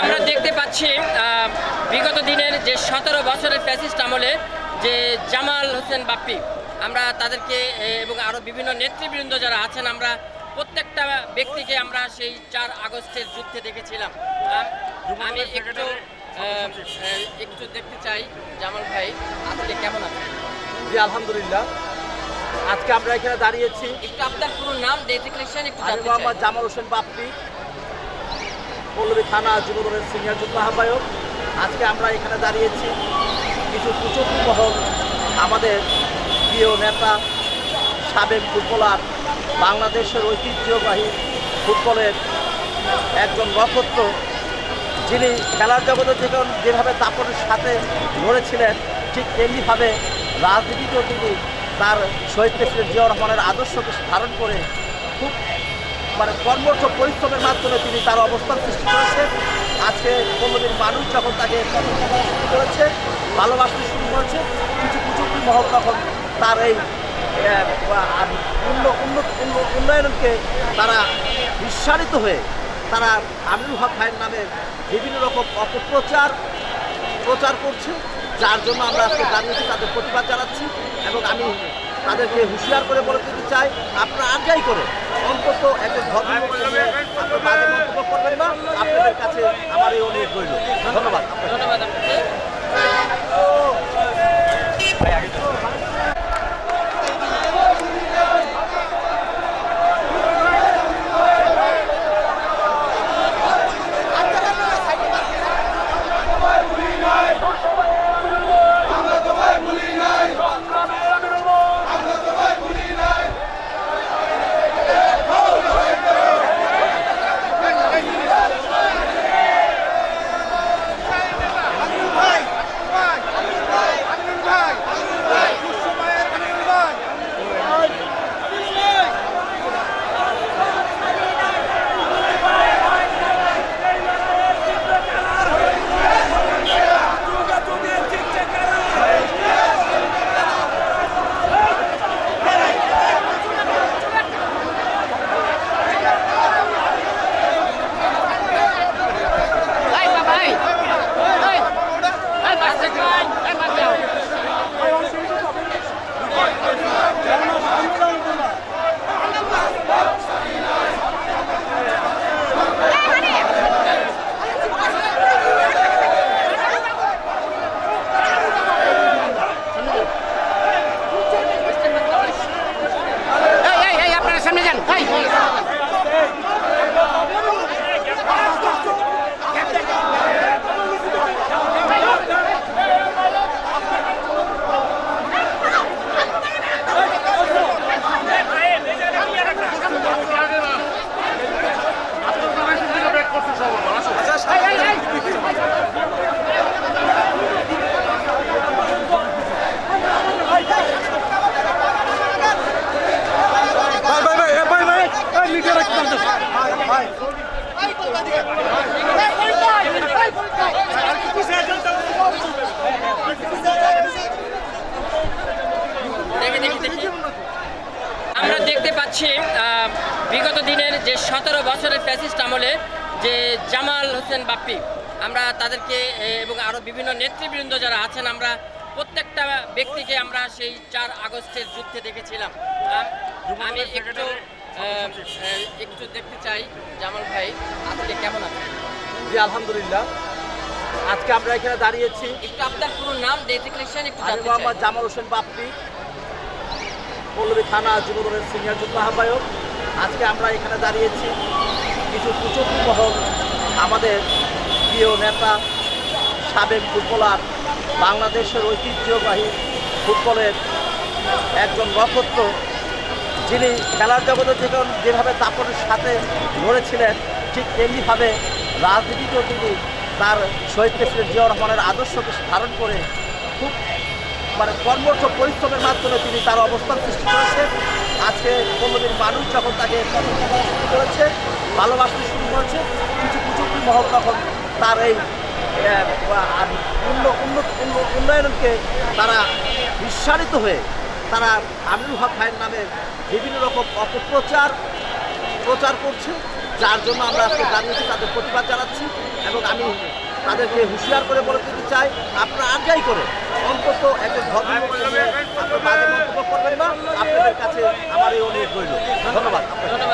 আমরা দেখতে পাচ্ছি আহ, বিগত দিনের যে সতেরো বছরের ফ্যাসিস্ট আমলে যে জামাল হোসেন বাপ্পি আমরা তাদেরকে এবং আরও বিভিন্ন নেতৃবৃন্দ যারা আছেন আমরা প্রত্যেকটা ব্যক্তিকে আমরা সেই চার আগস্টের যুদ্ধে দেখেছিলাম। আমি একটু একটু দেখতে চাই জামাল ভাই আজকে কেমন আছেন? জি আলহামদুলিল্লাহ। আজকে আমরা এখানে দাঁড়িয়েছি। একটু আপনার পুরো নাম ডেজিগনেশন একটু জামাল হোসেন বাপ্পি। পল্লবী থানা যুবদলের সিনিয়র যুগ্ম আহ্বায়ক। আজকে আমরা এখানে দাঁড়িয়েছি। কিছু কুচক্রী মহল আমাদের প্রিয় নেতা, সাবেক ফুটবলার, বাংলাদেশের ঐতিহ্যবাহী ফুটবলের একজন নক্ষত্র, যিনি খেলার জগতে যেমন যেভাবে দাপটের সাথে লড়েছিলেন, ঠিক তেমনিভাবে রাজনীতিতেও তিনি তার শহীদ প্রেসিডেন্ট জিয়াউর রহমানের আদর্শকে ধারণ করে খুব মানে কর্মঠ পরিশ্রমের মাধ্যমে তিনি তার অবস্থান সৃষ্টি করেছেন আজকে কোনোদিন মানুষ যখন তাকে শুরু করেছে, ভালোবাসতে শুরু করেছে, কিছু কুচুকি মহল তখন তার এই উন্নয়নকে তারা বিস্মারিত হয়ে, তারা আমিনুল হক ভাইয়ের নামে বিভিন্ন রকম অপপ্রচার, প্রচার করছে, যার জন্য আমরা আজকে দাঁড়িয়েছি তাদের প্রতিবাদ জানাচ্ছি এবং আমি তাদেরকে হুঁশিয়ার করে বলে দিতে চাই, আপনারা আর করে অন্তত আপনার বাজে মন্তব্য করবেন না আপনাদের কাছে আমার এই অনুরোধ রইল। ধন্যবাদ। ধন্যবাদ। বিগত দিনের যে সতেরো বছরের ফ্যাসিস্ট আমলে যে জামাল হোসেন বাপ্পি আমরা তাদেরকে এবং আরও বিভিন্ন নেতৃবৃন্দ যারা আছেন আমরা প্রত্যেকটা ব্যক্তিকে আমরা সেই চার আগস্টের যুদ্ধে দেখেছিলাম। আমি একটু একটু দেখতে চাই জামাল ভাই আজকে কেমন আছেন? জি আলহামদুলিল্লাহ। আজকে আমরা এখানে দাঁড়িয়েছি। একটু আপনার পুরো নাম ডেজিগনেশন একটু জানতে চাই। জামাল হোসেন বাপ্পি পল্লবী থানা যুবদলের সিনিয়র যুগ্ম আহ্বায়ক। আজকে আমরা এখানে দাঁড়িয়েছি। কিছু কুচক্রী মহল আমাদের প্রিয় নেতা, সাবেক ফুটবলার, বাংলাদেশের ঐতিহ্যবাহী ফুটবলের একজন নক্ষত্র, যিনি খেলার জগতে যেমন যেভাবে দাপটের সাথে লড়েছিলেন, ঠিক তেমনিভাবে রাজনীতিতেও তিনি তার শহীদ প্রেসিডেন্ট জিয়াউর রহমানের আদর্শকে ধারণ করে খুব মানে কর্মঠ পরিশ্রমের মাধ্যমে তিনি তার অবস্থান সৃষ্টি করেছেন। আজকে কোনোদিন মানুষ যখন তাকে শুরু করেছে, ভালোবাসতে শুরু করেছে, কিছু কুচুকি মহল তখন তার এই উন্নয়নকে তারা বিস্মারিত হয়ে তারা আমিনুল হক ভাইয়ের নামে বিভিন্ন রকম অপপ্রচার, প্রচার করছে, যার জন্য আমরা আজকে দাঁড়িয়েছি তাদের প্রতিবাদ জানাচ্ছি এবং আমি তাদেরকে হুঁশিয়ার করে বলে দিতে চাই, আপনারা আর যাই করে, অন্তত একটা ধর্মীয় আপনার মন্তব্য করবেন না, আপনাদের কাছে আমার এই অনুরোধ রইল ধন্যবাদ ধন্যবাদ আপনাকে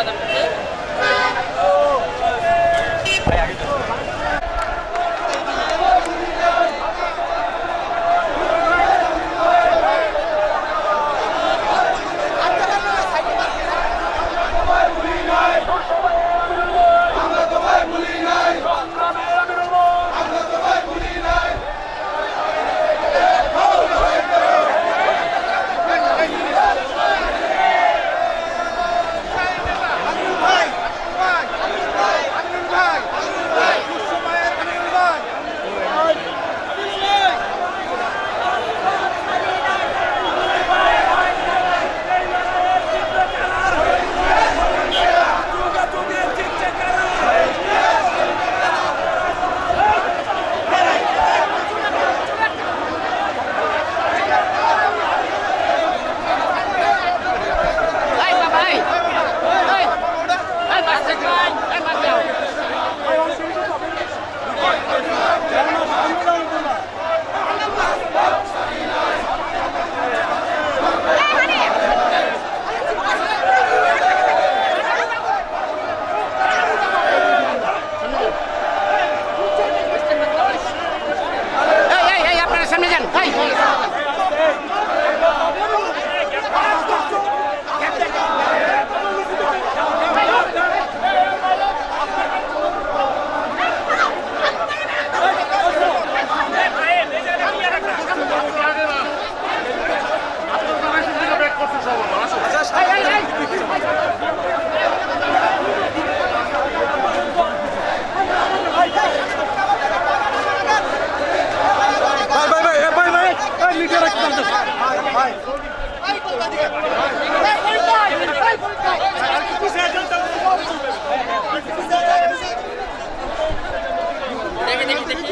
দেখি দেখি দেখি